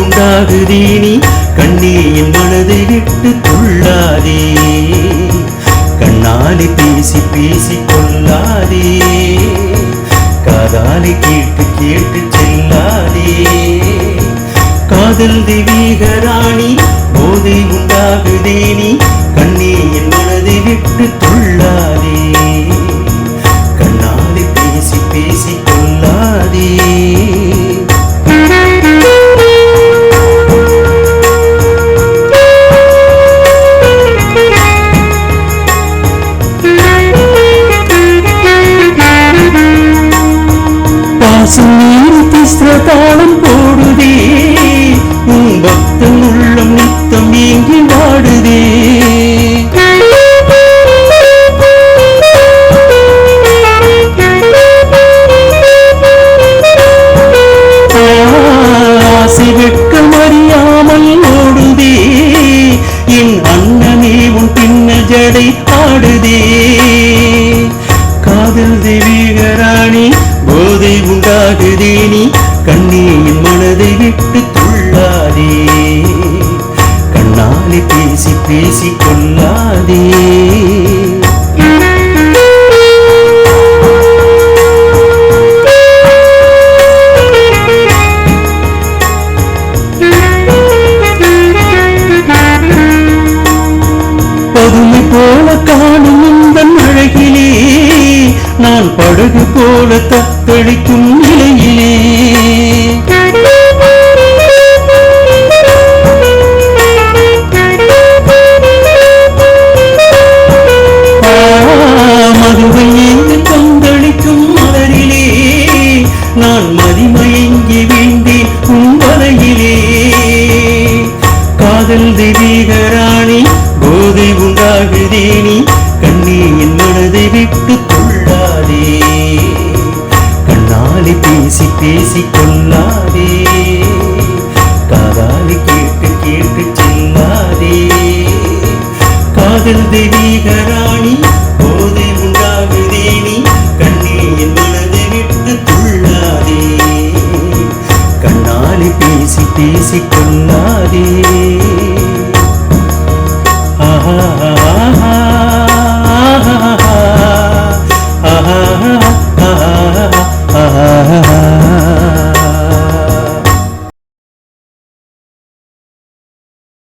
உண்டாகுதே நீ கண்ணே என் மனதை விட்டு துள்ளாதே கண்ணாலே பேசி பேசி கொள்ளாதே. காதாலே கேட்டு கேட்டு செல்லாதே. காதல் தெய்வீக ராணி போதை உண்டாகுதே நீ பின்ன ஜடை ஆடுதே காதல் தேவிகராணி போதை உண்டாகுதே நீ. கண்ணே மனதை விட்டு துள்ளாதே. கண்ணாலே பேசி பேசி கொள்ளாதே. போல காணும் இந்த அழகிலே நான் படகு போல தத்தளிக்கும் நிலையிலே. ஆ, மதுவை ஏந்து கொந்தளிக்கும் மலரிலே நான் மதிம உண்டாகுதே நீ. கண்ணே என் மனதை விட்டு கொள்ளாதே. கண்ணாலே பேசி பேசி கொள்ளாதே. காதாலே கேட்டு கேட்டு செல்லாதே. காதல் தெய்வீக போதை உண்டாகுதே நீ. கண்ணே என் மனதை விட்டு கொள்ளாதே. கண்ணாலே பேசி பேசி கொள்ளாதே.